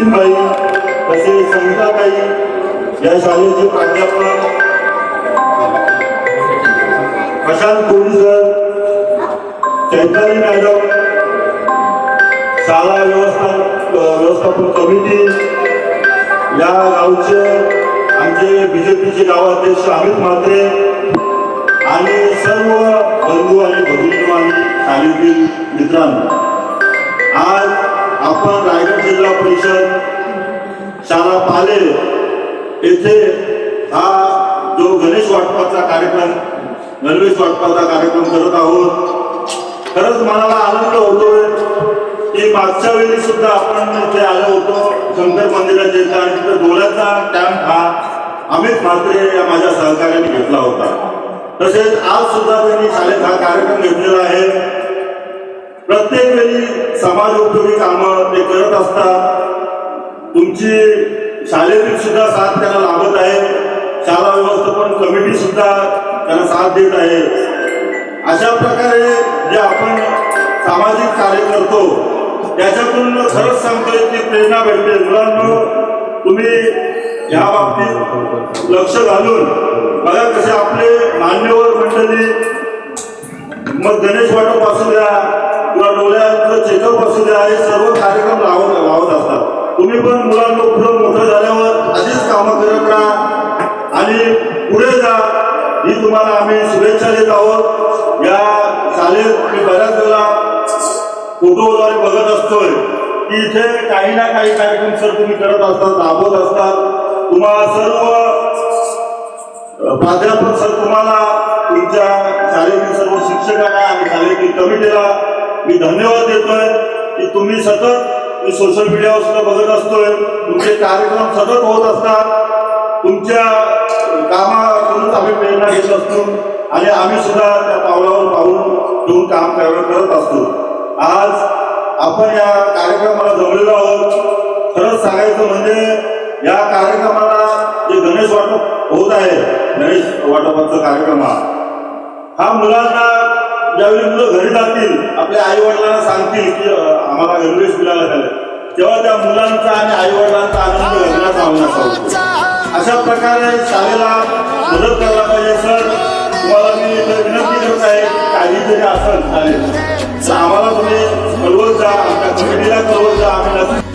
नितीनबाई तसेच संगीताबाई या शाळेचे प्राध्यापक प्रशांत कोहली सर चैताली मॅडम शाळा व्यवस्था व्यवस्थापन कमिटी या गावचे आमचे बीजेपीचे गावाध्यक्ष अमित म्हात्रे आणि सर्व बंधू आणि भगिनी आणि शाळेतील मित्रांनो. रायगड जिल्हा परिषद शाळा पाले येथे हा जो गणेश वाटपाचा कार्यक्रम गणवेश वाटपाचा कार्यक्रम करत आहोत. खरंच मनाला आनंद होतोय. की मागच्या वेळी सुद्धा आपण इथे आलो होतो शंकर मंदिरात येतं तिथं डोळ्याचा कॅम्प हा अमित म्हात्रे या माझ्या सहकार्याने घेतला होता. तसेच आज सुद्धा त्यांनी शाळेत हा कार्यक्रम घेतलेला आहे. प्रत्येक वेळी समाज उपयोगी कामं ते तुमची शाळेतील सुद्धा साथ त्यांना लाभत आहे. शाळा व्यवस्थापन कमिटी सुद्धा त्यांना साथ देत आहे. अशा प्रकारे जे आपण सामाजिक कार्य करतो त्याच्यातून खरंच सांगतो की प्रेरणा भेटते. मुलांना तुम्ही या बाबतीत लक्ष घालून बघा कसे आपले मान्यवर मंडळी मग गणेश वाटप असू द्या किंवा डोळ्यांचं चेकअप असू द्या हे सर्व लावत असतात. तुम्ही पण मुलांना पुढं मोठं झाल्यावर अशीच कामं करत राहा आणि पुढे जा. ही तुम्हाला आम्ही शुभेच्छा देत आहोत. या शाळेत मी बऱ्याच वेळा फोटोद्वारे बघत असतोय की इथे काही ना काही कार्यक्रम सर तुम्ही करत असतात राबवत असतात. तुम्हाला सर्व प्राध्यापक सर तुम्हाला तुमच्या शाळेतील सर्व शिक्षकांना आणि शाळेतील कमिटीला मी धन्यवाद देतोय की तुम्ही सतत मी सोशल मीडियावर सुद्धा बघत असतोय. तुमचे कार्यक्रम सतत होत असतात. तुमच्या कामातूनच आम्ही प्रेरणा घेत असतो. आणि आम्ही सुद्धा त्या पावलावर पाहून घेऊन काम करत असतो. आज आपण या कार्यक्रमाला जमलेलो आहोत. खरंच सांगायचं म्हणजे या कार्यक्रमाला जे गणेश वाटप होत आहे गणेश वाटपाचा कार्यक्रम हा. हा मुलांना ज्यावेळी मुलं घरी जातील आपल्या आई वडिलांना सांगतील की आम्हाला गणवेश मिळाला झालं. तेव्हा त्या मुलांचा आणि आई वडिलांचा आनंद भावनाचा होतो. अशा प्रकारे शाळेला मदत करायला पाहिजे सर. तुम्हाला मी विनंती करत आहे की काही जरी असेल चालेल. तर आम्हाला तुम्ही कळवत जा आमच्या कमिटीला कळवत जा आम्ही